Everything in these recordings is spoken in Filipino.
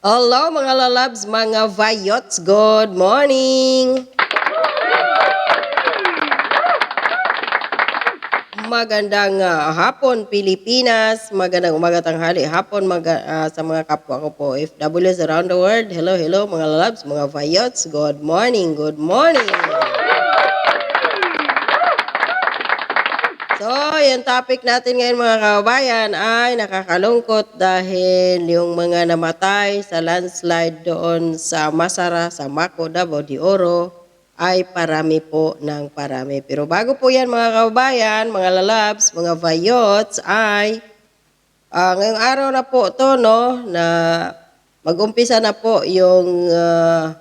Hello mga lalabs, mga vayots, good morning! Magandang ah, hapon Pilipinas, magandang umaga tanghali hapon maga, ah, sa mga kapwa ko po FWs around the world. Hello, hello mga lalabs, mga vayots, good morning, good morning! So, yung topic natin ngayon mga kababayan ay nakakalungkot dahil yung mga namatay sa landslide doon sa Masara, sa Mako, Davao de Oro ay parami po ng parami. Pero bago po yan mga kababayan, mga lalabs, mga vayots ay ah, ngayong araw na po to no na mag-umpisa na po yung ah,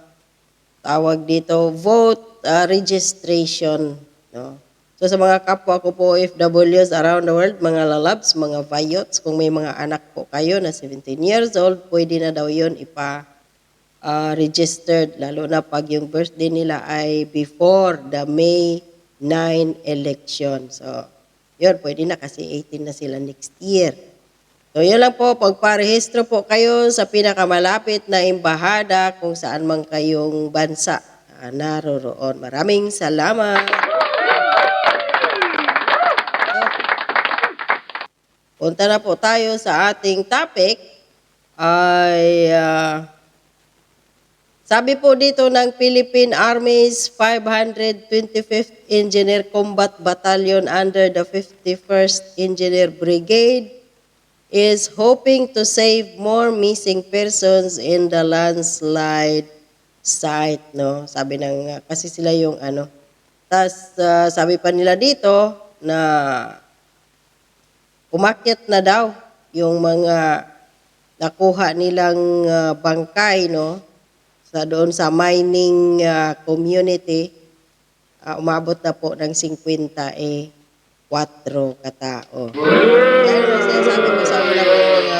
tawag dito vote ah, registration no So sa mga kapwa ko po OFWs around the world, mga lalabs, mga vayots, kung may mga anak po kayo na 17 years old, pwede na daw yun ipa ah, registered, lalo na pag yung birthday nila ay before the May 9 election. So, yun, pwede na kasi 18 na sila next year. So, yun lang po, pagparehistro po kayo sa pinakamalapit na embahada kung saan man kayong bansa ah, naroroon. Maraming salamat. Punta na po tayo sa ating topic ay ah, sabi po dito ng Philippine Army's 525th Engineer Combat Battalion under the 51st Engineer Brigade is hoping to save more missing persons in the landslide site, no? Sabi ng, kasi sila yung ano. Tapos sabi pa nila dito na umakyat na daw yung mga nakuha nilang ah, bangkay, no? Sa doon sa mining ah, community, ah, umabot na po ng 50 eh, 4 katao. Kaya naman ko sa mga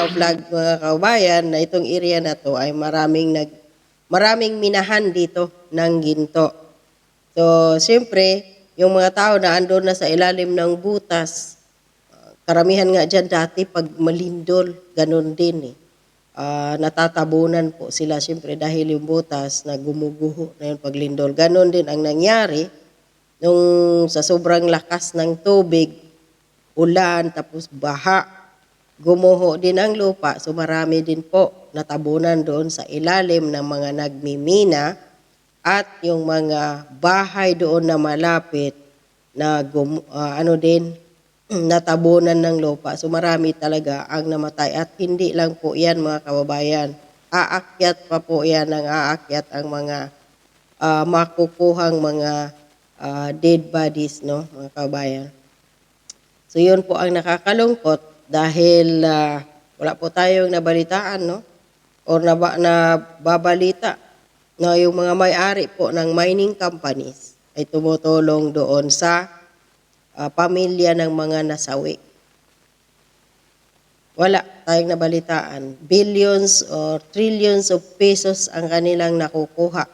mga vlog mga kabayan na itong area na to ay maraming nag maraming minahan dito ng ginto. So, siyempre, yung mga tao na andun na sa ilalim ng butas, karamihan nga dyan dati pag malindol, ganun din eh. Ah, natatabunan po sila siyempre dahil yung butas na gumuguho na yung paglindol. Ganun din ang nangyari nung sa sobrang lakas ng tubig, ulan, tapos baha, gumuho din ang lupa. So marami din po natabunan doon sa ilalim ng mga nagmimina at yung mga bahay doon na malapit na gum, ah, ano din natabunan ng lupa. So marami talaga ang namatay at hindi lang po yan mga kababayan. Aakyat pa po yan ang aakyat ang mga ah, makukuhang mga ah, dead bodies no mga kababayan. So yun po ang nakakalungkot dahil ah, wala po tayong nabalitaan no or naba, nababalita na yung mga may-ari po ng mining companies ay tumutulong doon sa ah, pamilya ng mga nasawi. Wala tayong nabalitaan. Billions or trillions of pesos ang kanilang nakukuha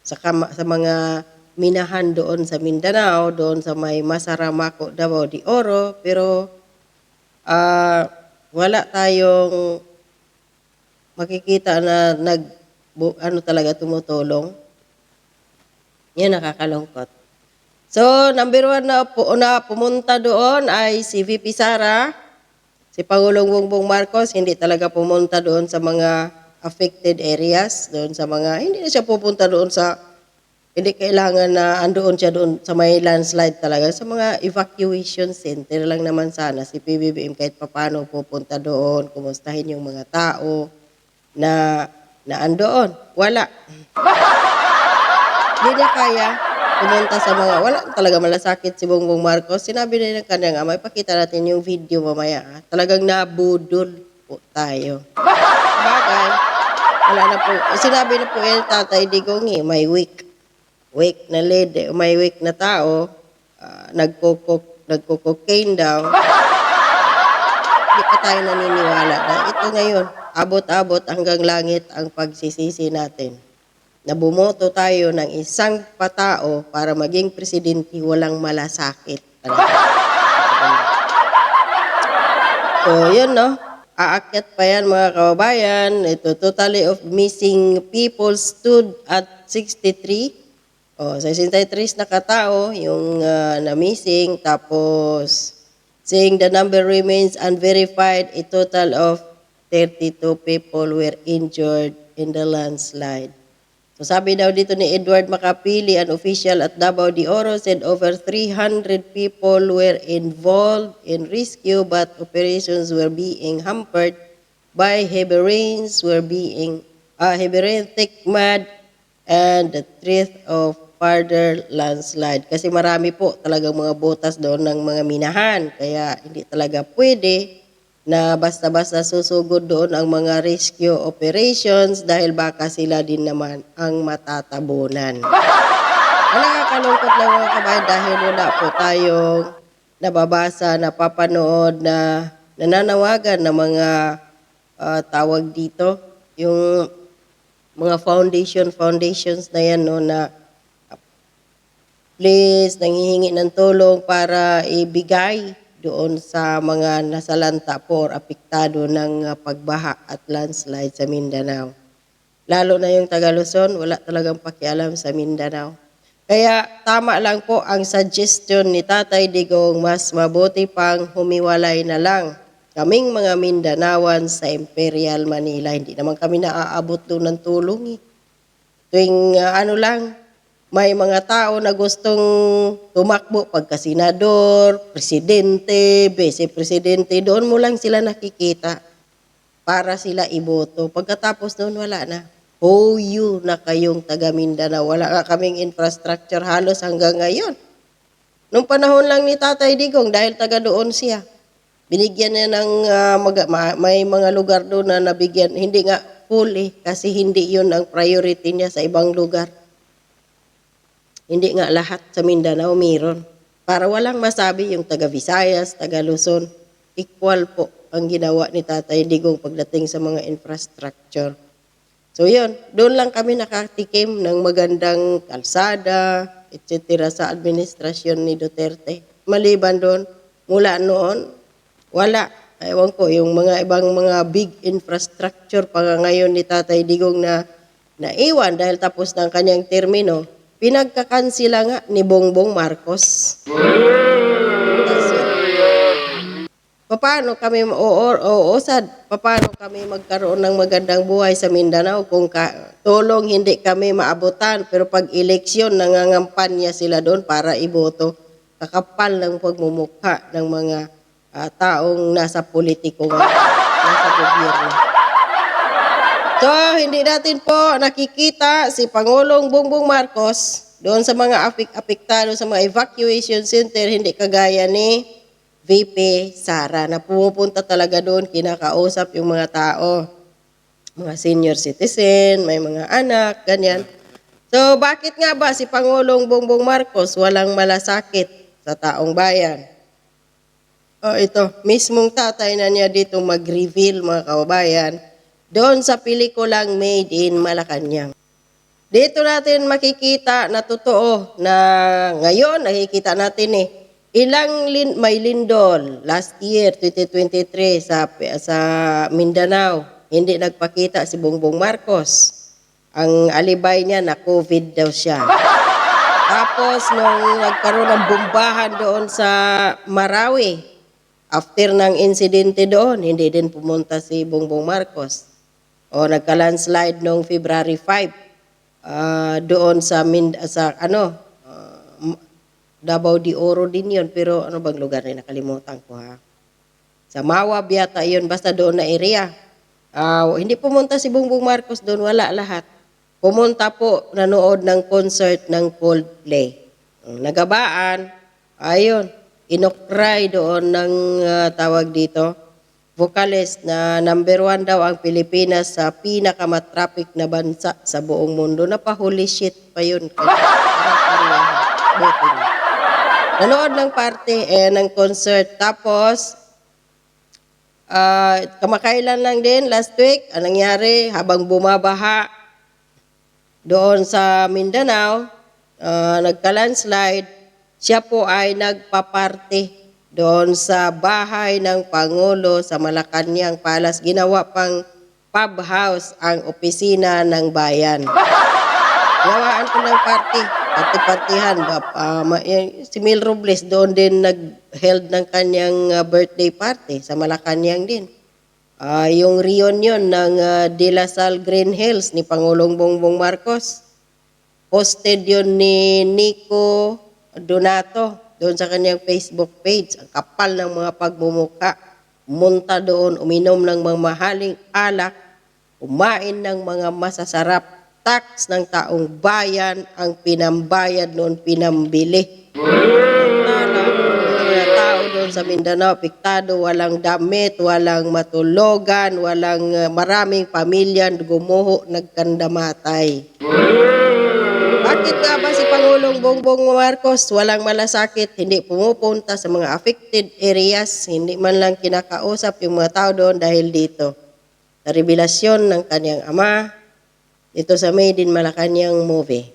sa, sa mga minahan doon sa Mindanao, doon sa may Masaramako, Davao de Oro, pero ah, wala tayong makikita na nag ano talaga tumutulong. Yan nakakalungkot. So, number one na, po, na pumunta doon ay si VP Sara, si Pangulong Bongbong Marcos, hindi talaga pumunta doon sa mga affected areas, doon sa mga, hindi na siya pupunta doon sa, hindi kailangan na andoon siya doon sa may landslide talaga, sa mga evacuation center lang naman sana, si PBBM kahit papano pupunta doon, kumustahin yung mga tao na, na andoon. Wala. Hindi niya kaya pumunta sa mga, wala talaga malasakit si Bongbong Marcos. Sinabi na ng kanyang ama, ipakita natin yung video mamaya. ah. Talagang nabudol po tayo. Bagay, wala na po. Sinabi na po yan, Tatay Digong eh, may weak. Weak na lead, eh, may weak na tao, uh, nagkukok, nagkukokaine daw. Hindi pa tayo naniniwala na ito ngayon, abot-abot hanggang langit ang pagsisisi natin na bumoto tayo ng isang patao para maging presidente walang malasakit. So, yun, no? aakyat pa yan mga kababayan. Ito, totally of missing people stood at 63. Oh, 63 na katao yung ah, na-missing. Tapos, saying the number remains unverified, a total of 32 people were injured in the landslide. Sabi daw dito ni Edward Makapili, an official at Davao de Oro, said over 300 people were involved in rescue but operations were being hampered by heavy rains, were being uh, heavy rain, thick mud, and the threat of further landslide. Kasi marami po talagang mga butas doon ng mga minahan. Kaya hindi talaga pwede na basta-basta susugod doon ang mga rescue operations dahil baka sila din naman ang matatabunan. Ang nakakalungkot lang mga kabayan dahil wala po tayong nababasa, napapanood na nananawagan ng mga ah, tawag dito, yung mga foundation, foundations na yan no, na please, nanghihingi ng tulong para ibigay doon sa mga nasalanta po or apektado ng uh, pagbaha at landslide sa Mindanao. Lalo na yung taga Luzon, wala talagang pakialam sa Mindanao. Kaya tama lang po ang suggestion ni Tatay Digong, mas mabuti pang humiwalay na lang kaming mga Mindanawan sa Imperial Manila. Hindi naman kami naaabot doon ng tulong eh tuwing uh, ano lang, may mga tao na gustong tumakbo pagka senador, presidente, vice-presidente, doon mo lang sila nakikita para sila iboto. Pagkatapos noon, wala na. You na kayong taga Mindanao. Wala nga kaming infrastructure halos hanggang ngayon. Nung panahon lang ni Tatay Digong, dahil taga doon siya, binigyan niya ng ah, mag- ma- may mga lugar doon na nabigyan. Hindi nga full eh, kasi hindi yun ang priority niya sa ibang lugar. Hindi nga lahat sa Mindanao meron. Para walang masabi yung taga Visayas, taga Luzon, equal po ang ginawa ni Tatay Digong pagdating sa mga infrastructure. So yun, doon lang kami nakatikim ng magandang kalsada, etc. sa administrasyon ni Duterte. Maliban doon, mula noon, wala. Ewan ko, yung mga ibang mga big infrastructure pa nga ngayon ni Tatay Digong na naiwan dahil tapos ng kanyang termino, pinagkakansila nga ni Bongbong Marcos. Paano kami uusad? Paano kami magkaroon ng magandang buhay sa Mindanao kung ka, tulong hindi kami maabutan pero pag eleksyon nangangampanya sila doon para iboto kakapal ng pagmumukha ng mga ah, taong nasa politiko nga, nasa gobyerno. So, hindi natin po nakikita si Pangulong Bongbong Marcos doon sa mga apik apektado sa mga evacuation center, hindi kagaya ni VP Sara na pumupunta talaga doon, kinakausap yung mga tao, mga senior citizen, may mga anak, ganyan. So, bakit nga ba si Pangulong Bongbong Marcos walang malasakit sa taong bayan? Oh, ito, mismong tatay na niya dito mag-reveal mga kababayan doon sa pelikulang Made in Malacanang. Dito natin makikita na totoo na ngayon nakikita natin eh ilang lin, may lindol last year 2023 sa sa Mindanao hindi nagpakita si Bongbong Marcos. Ang alibay niya na COVID daw siya. Tapos nung nagkaroon ng bombahan doon sa Marawi, after ng insidente doon, hindi din pumunta si Bongbong Marcos. O nagka-landslide noong February 5 ah, doon sa Mind sa ano M- Davao de Oro din yun pero ano bang lugar na nakalimutan ko ha. Sa Mawa biyata yun basta doon na area. Ah, hindi pumunta si Bongbong Marcos doon wala lahat. Pumunta po nanood ng concert ng Coldplay. Nagabaan, ayun, inokray doon ng ah, tawag dito, vocalist na number one daw ang Pilipinas sa pinakamatraffic na bansa sa buong mundo. Napahuli shit pa yun. Nanood ng party eh, ng concert. Tapos, ah, kamakailan lang din, last week, ang nangyari, habang bumabaha doon sa Mindanao, ah, nagka-landslide, siya po ay nagpa-party doon sa bahay ng Pangulo sa Malacanang Palace. Ginawa pang pub house ang opisina ng bayan. Gawaan ko ng party. Party-partihan. Eh, si Mil Robles doon din nag-held ng kanyang ah, birthday party sa Malacanang din. Ah, yung reunion ng ah, De La Salle Green Hills ni Pangulong Bongbong Marcos. Posted yun ni Nico Donato doon sa kanyang Facebook page. Ang kapal ng mga pagmumuka. Munta doon, uminom ng mga mahaling alak, kumain ng mga masasarap. Tax ng taong bayan ang pinambayad noon, pinambili. Mga tao doon sa Mindanao, piktado, walang damit, walang matulogan, walang uh, maraming pamilya gumuho, nagkandamatay. Bakit nga ba si Pangulong Bongbong Marcos walang malasakit, hindi pumupunta sa mga affected areas, hindi man lang kinakausap yung mga tao doon dahil dito. Sa revelasyon ng kanyang ama, dito sa Made in Malacanang movie.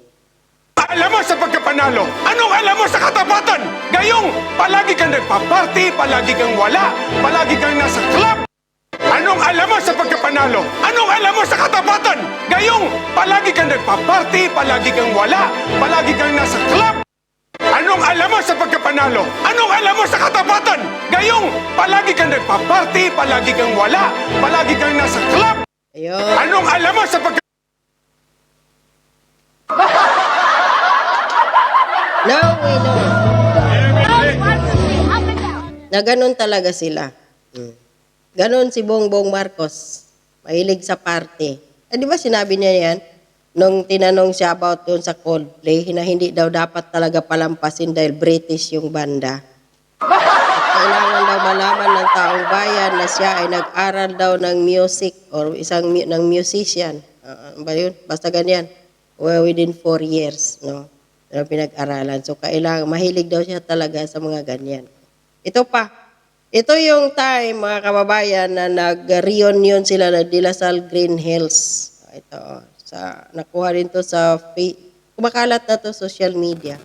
Alam mo sa pagkapanalo, anong alam mo sa katapatan? Gayong, palagi kang nagpa-party, palagi kang wala, palagi kang nasa club. Anong alam mo sa pagkapanalo? Anong alam mo sa katapatan? Gayong, palagi kang nagpa-party, palagi kang wala, palagi kang nasa club. Anong alam mo sa pagkapanalo? Anong alam mo sa katapatan? Gayong, palagi kang nagpa-party, palagi kang wala, palagi kang nasa club. Ayun. Anong alam mo sa pagka... No, we know. Na ganun talaga sila. Mm. Ganun si Bongbong Marcos. Mahilig sa party. Eh, di ba sinabi niya yan? Nung tinanong siya about doon sa Coldplay, na hindi daw dapat talaga palampasin dahil British yung banda. At kailangan daw malaman ng taong bayan na siya ay nag-aral daw ng music or isang ng musician. Ano ba? Basta ganyan. Well, within four years, no? Na pinag-aralan. So, kailangan, mahilig daw siya talaga sa mga ganyan. Ito pa. Ito yung time, mga kababayan, na nag-reunion sila na De La Salle Green Hills. Ito, sa, nakuha rin to sa, fa- kumakalat na to social media.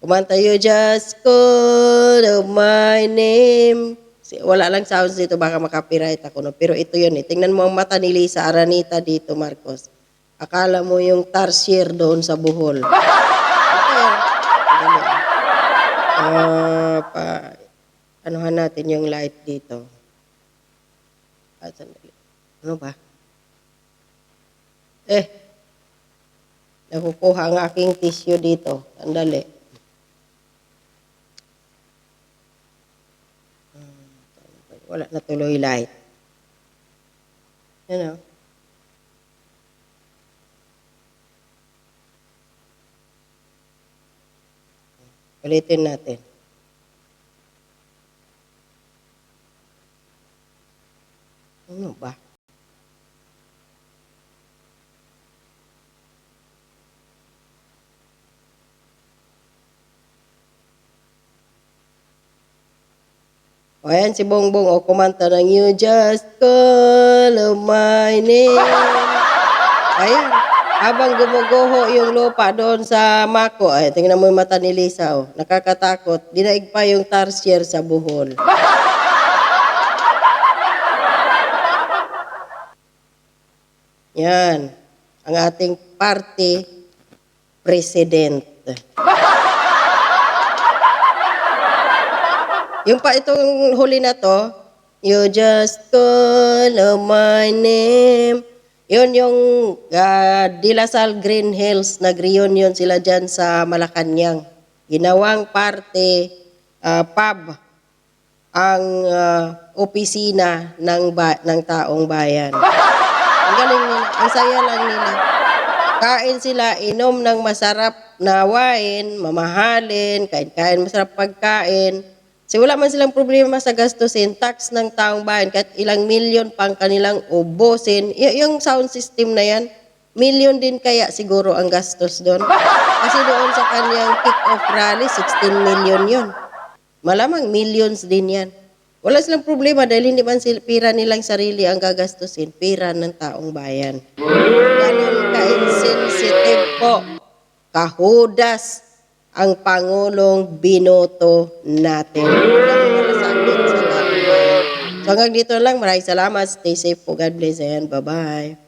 Kumanta, you just call out my name. Wala lang sounds dito, baka makapiright ako. No? Pero ito yun eh. Tingnan mo ang mata ni Lisa Aranita dito, Marcos. Akala mo yung tarsier doon sa buhol. Ito. Dali. Ah, pa, anuhan natin yung light dito. Ah, sandali. Ano ba? Eh, nakukuha ang aking tissue dito. Sandali. Wala na tuloy light. Ano? Ulitin natin. Ano ba? O ayan si Bongbong, o kumanta ng You just call my name. Ayan. Habang gumuguho yung lupa doon sa Mako, ay tingnan mo yung mata ni Lisa, oh. nakakatakot. Dinaig pa yung tarsier sa buhol. Yan. Ang ating party president. Yung pa itong huli na to, you just call my name. Yun yung uh, De La Salle Green Hills, nag-reunion sila dyan sa Malacanang. Ginawang parte, ah, pub, ang ah, opisina ng, ba- ng taong bayan. Ang galing nila, ang saya lang nila. Kain sila, inom ng masarap na wine, mamahalin, kain-kain, masarap pagkain. Kasi wala man silang problema sa gastusin, tax ng taong bayan, kahit ilang milyon pang kanilang ubusin. Y- yung sound system na yan, milyon din kaya siguro ang gastos doon. Kasi doon sa kanyang kick-off rally, 16 million yun. Malamang millions din yan. Wala silang problema dahil hindi man sila, pira nilang sarili ang gagastusin, pira ng taong bayan. Ganun ka-insensitive po, kahudas ang Pangulong binoto natin. So hanggang dito lang, maraming salamat. Stay safe po. God bless and bye-bye.